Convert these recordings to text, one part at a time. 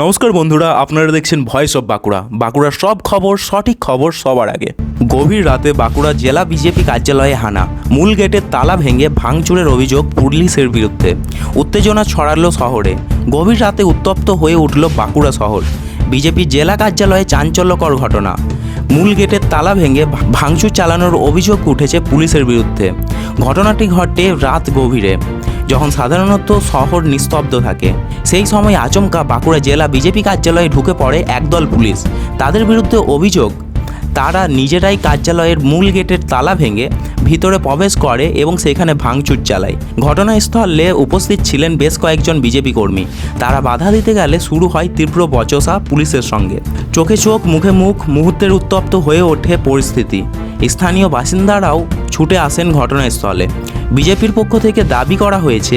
নমস্কার বন্ধুরা, আপনারা দেখছেন ভয়েস অফ বাঁকুড়া বাঁকুড়ার সব খবর, সঠিক খবর সবার আগে। গভীর রাতে বাঁকুড়া জেলা বিজেপি কার্যালয়ে হানা। মূল গেটের তালা ভেঙে ভাঙচুরের অভিযোগ পুলিশের বিরুদ্ধে। উত্তেজনা ছড়ালো শহরে। গভীর রাতে উত্তপ্ত হয়ে উঠল বাঁকুড়া শহর। বিজেপি জেলা কার্যালয়ে চাঞ্চল্যকর ঘটনা। মূল গেটের তালা ভেঙে ভাঙচুর চালানোর অভিযোগ উঠেছে পুলিশের বিরুদ্ধে। ঘটনাটি ঘটে রাত গভীরে। যখন সাধারণত শহর নিস্তব্ধ থাকে, সেই সময় আচমকা বাঁকুড়া জেলা বিজেপি কার্যালয়ে ঢুকে পড়ে একদল পুলিশ। তাদের বিরুদ্ধে অভিযোগ, তারা নিজেরাই কার্যালয়ের মূল গেটের তালা ভেঙে ভিতরে প্রবেশ করে এবং সেখানে ভাঙচুর চালায়। ঘটনাস্থলে উপস্থিত ছিলেন বেশ কয়েকজন বিজেপি কর্মী। তারা বাধা দিতে গেলে শুরু হয় তীব্র বচসা পুলিশের সঙ্গে। চোখে চোখ, মুখে মুখ, মুহূর্তের উত্তপ্ত হয়ে ওঠে পরিস্থিতি। স্থানীয় বাসিন্দারাও ছুটে আসেন ঘটনাস্থলে। বিজেপির পক্ষ থেকে দাবি করা হয়েছে,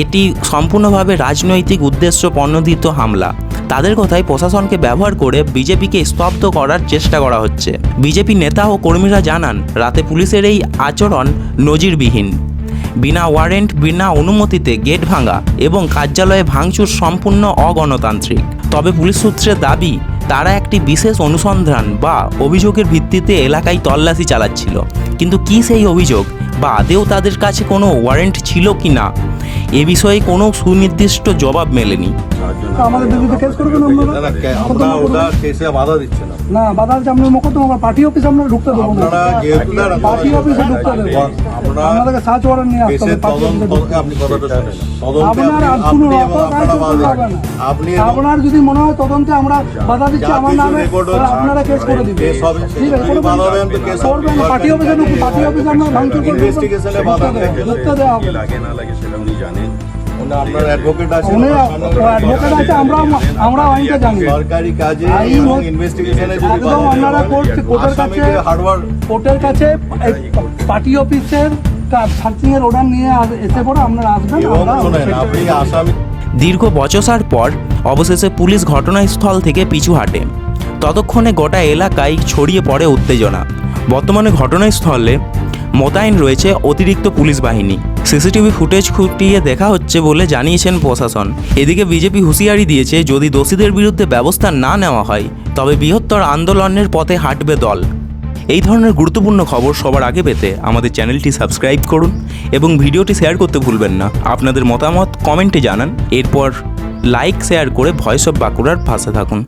এটি সম্পূর্ণভাবে রাজনৈতিক উদ্দেশ্য প্রণোদিত হামলা। তাদের কথায় প্রশাসনকে ব্যবহার করে বিজেপিকে স্তব্ধ করার চেষ্টা করা হচ্ছে। বিজেপি নেতা ও কর্মীরা জানান, রাতে পুলিশের এই আচরণ নজিরবিহীন। বিনা ওয়ারেন্ট, বিনা অনুমতিতে গেট ভাঙা এবং কার্যালয়ে ভাঙচুর সম্পূর্ণ অগণতান্ত্রিক। তবে পুলিশ সূত্রে দাবি তারা একটি বিশেষ অনুসন্ধান বা অভিযোগের ভিত্তিতে এলাকায় তল্লাশি চালাচ্ছিল। কিন্তু কি সেই অভিযোগ? বা আদেও তাদের কাছে কোনো ওয়ারেন্ট ছিল কি না এ বিষয়ে কোনো সুনির্দিষ্ট জবাব মেলেনি। আমাদের বিরুদ্ধে কেস করবেন আপনারা না, না, কে- আমরা ওটা কেসে বাধা দিচ্ছে না। না বাধা হচ্ছে আপনার মোকদ্দমা পার্টি অফিসে আমরা ঢুকতে দেবো না। যেহেতু পার্টি অফিসে ঢুকতে দেবো। আপনারা আমাদেরকে সার্চ ওয়ারেন্ট নিয়ে আসতে হবে পার্টি অফিসে আপনি কথাটা শুনেন। আপনার আর আপনি শুনুন আপনি অত এবং কাজ করতে হবে না। আপনি আপনার যদি মনে হয় তদন্তে আমরা বাধা দিচ্ছি আমার নামে আপনারা কেস করে দিবেন ঠিক আছে যদি বাধা দেন কেস করবেন পার্টি অফিসে ঢুকুন পার্টি অফিসে আমরা ভাঙচুর করব Investigation বাধা ঢুকতে দেওয়া হবে। লাগে না লাগে সেটা উনি জানেন। সরকারি কাজে ইনভেস্টিগেশনে একদম আপনারা কোর্টের কাছে কোর্টের কাছে পার্টি অফিসের সার্চিং এর অর্ডার নিয়ে এসে পরে আপনারা আসবেন দীর্ঘ বচসার পর অবশেষে পুলিশ ঘটনাস্থল থেকে পিছু হাঁটে। ততক্ষণে গোটা এলাকায় ছড়িয়ে পড়ে উত্তেজনা। বর্তমানে ঘটনাস্থলে মোতায়েন রয়েছে অতিরিক্ত পুলিশ বাহিনী। সিসিটিভি ফুটেজ খুঁটিয়ে দেখা হচ্ছে বলে জানিয়েছেন প্রশাসন। এদিকে বিজেপি হুঁশিয়ারি দিয়েছে, যদি দোষীদের বিরুদ্ধে ব্যবস্থা না নেওয়া হয়, তবে বৃহত্তর আন্দোলনের পথে হাঁটবে দল। এই ধরনের গুরুত্বপূর্ণ খবর সবার আগে পেতে আমাদের চ্যানেলটি সাবস্ক্রাইব করুন এবং ভিডিওটি শেয়ার করতে ভুলবেন না। আপনাদের মতামত কমেন্টে জানান। এরপর লাইক, শেয়ার করে ভয়েস অফ বাঁকুড়ার ভাষা থাকুন।